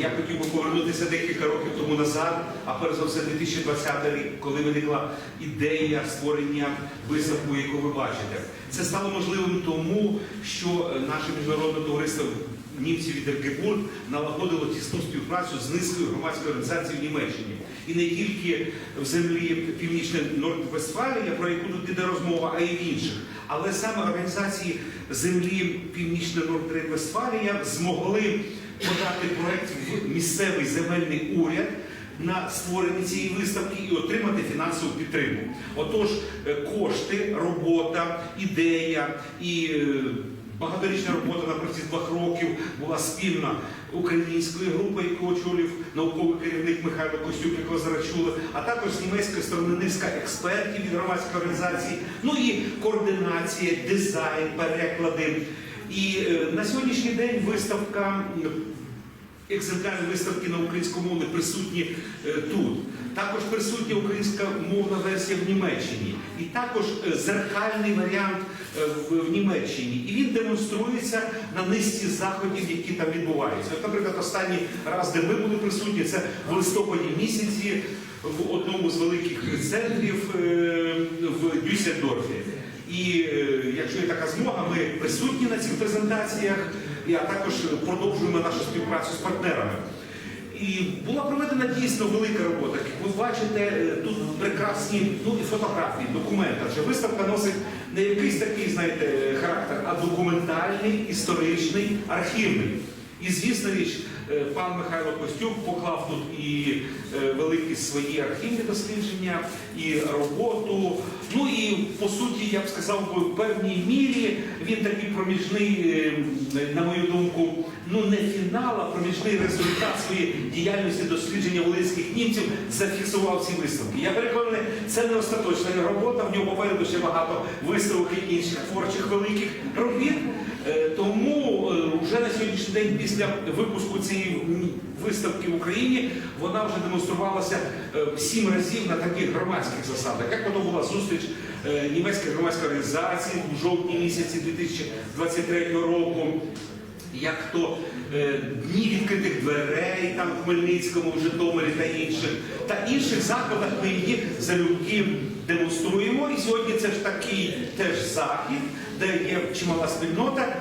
Я хотів би повернутися декілька років тому назад, а перш за все 2020 рік, коли виникла ідея створення виставку, яку ви бачите. Це стало можливим тому, що наше міжнародне товариство німців від Ергебург налагодило тісну співпрацю з низкою громадських організацій в Німеччині. І не тільки в землі Північне Норд-Вестфалія, про яку тут іде розмова, а й в інших. Але саме організації землі Північне Норд-Вестфалія змогли подати проект в місцевий земельний уряд на створення цієї виставки і отримати фінансову підтримку. Отож, е, кошти, робота, ідея і е, багаторічна робота на протязі двох років була спільна української групи, яку очолив науковий керівник Михайло Костюк, якого зараз а також з німецької сторони низка експертів від громадських організацій, ну і координація, дизайн, переклади. І е, на сьогоднішній день виставка екземпляри виставки на українському мові присутні е, тут. Також присутня українська мовна версія в Німеччині, і також е, зеркальний варіант в, Німеччині. І він демонструється на низці заходів, які там відбуваються. От, наприклад, останній раз, де ми були присутні, це в листопаді місяці в одному з великих центрів в Дюссельдорфі. І така змога, ми присутні на цих презентаціях, і, а також продовжуємо нашу співпрацю з партнерами. І була проведена дійсно велика робота. Як ви бачите, е, тут прекрасні ну, і фотографії, документи. Адже виставка носить не якийсь такий, знаєте, характер, а документальний, історичний, архівний. І звісно річ, е, пан Михайло Костюк поклав тут і е, великі свої архівні дослідження, і роботу. По суті, я б сказав, в певній мірі він такий проміжний, е, на мою думку, ну не фінал, а проміжний результат своєї діяльності дослідження волинських німців зафіксував ці виставки. Я переконаний, це не остаточна робота. В нього попереду ще багато виставок і інших творчих великих робіт. Е, Тому е, вже на сьогоднішній день, після випуску цієї виставки в Україні, вона вже демонструвалася сім разів на таких громадських засадах. Як воно була зустріч е, німецької громадської організації у жовтні місяці 2023 року. Як то е, дні відкритих дверей там в Хмельницькому, в Житомирі та інших, та інших заходах ми її залюбки демонструємо. І сьогодні це ж такий теж захід, де є чимала спільнота.